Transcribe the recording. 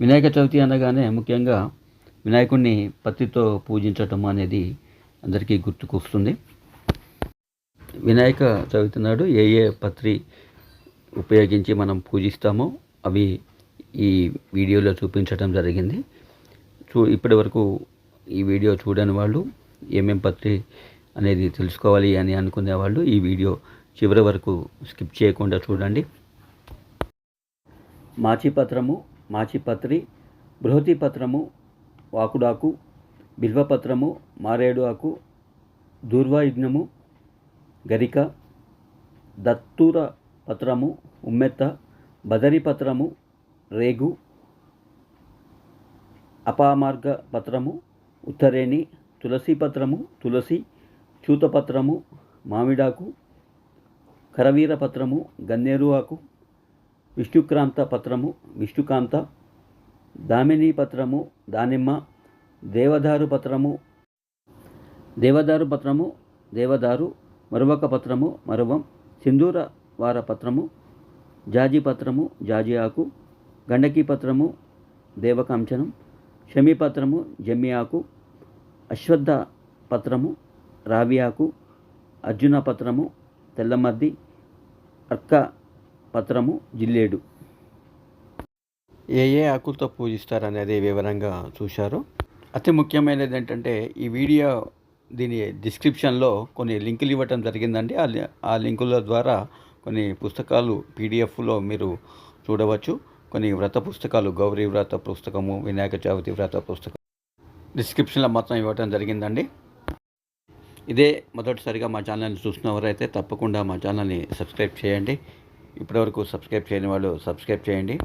వినాయక చవితి అనగానే ముఖ్యంగా వినాయకుడిని పత్తితో పూజించటం అనేది అందరికీ గుర్తుకొస్తుంది వినాయక చవితి నాడు ఏ ఏ పత్రి ఉపయోగించి మనం పూజిస్తామో అవి ఈ వీడియోలో చూపించడం జరిగింది. చూ ఇప్పటి వరకు ఈ వీడియో చూడని వాళ్ళు ఏమేం పత్రి అనేది తెలుసుకోవాలి అని అనుకునే వాళ్ళు ఈ వీడియో చివరి వరకు స్కిప్ చేయకుండా చూడండి. మాచిపత్రము మాచిపత్రి బృహతిపత్రము వాకుడాకు బిల్వపత్రము మారేడు ఆకు దూర్వాయుగ్నము గరిక దత్తూర పత్రము ఉమ్మెత్త బదరిపత్రము రేగు అపామార్గ పత్రము ఉత్తరేణి తులసి పత్రము తులసి చూతపత్రము మామిడాకు కరవీర పత్రము గన్నేరు ఆకు విష్ణుక్రాంత పత్రము విష్ణుకాంత దామిని పత్రము దానిమ్మ దేవదారు పత్రము దేవదారు పత్రము దేవదారు మరువక పత్రము మరువం సింధూర వార పత్రము జాజి పత్రము జాజి ఆకు గండకి పత్రము దేవకాంచనం షమి పత్రము జమ్మి ఆకు అశ్వద్ధ పత్రము రావి ఆకు అర్జున పత్రము తెల్లమద్ది అర్క పత్రము జిల్లేడు. ఏ ఏ ఆకులతో పూజిస్తారు అనేది వివరంగా చూశారు. అతి ముఖ్యమైనది ఏంటంటే ఈ వీడియో దీని డిస్క్రిప్షన్లో కొన్ని లింకులు ఇవ్వటం జరిగిందండి. ఆ లింకుల ద్వారా కొన్ని పుస్తకాలు పీడిఎఫ్లో మీరు చూడవచ్చు. కొన్ని వ్రత పుస్తకాలు గౌరీ వ్రత పుస్తకము వినాయక చవితి వ్రత పుస్తకం డిస్క్రిప్షన్లో మొత్తం ఇవ్వటం జరిగిందండి. ఇదే మొదటిసారిగా మా ఛానల్ని చూస్తున్నవారైతే తప్పకుండా మా ఛానల్ని సబ్స్క్రైబ్ చేయండి. ఇప్పటివరకు సబ్స్క్రైబ్ చేయని వాళ్ళు సబ్స్క్రైబ్ చేయండి.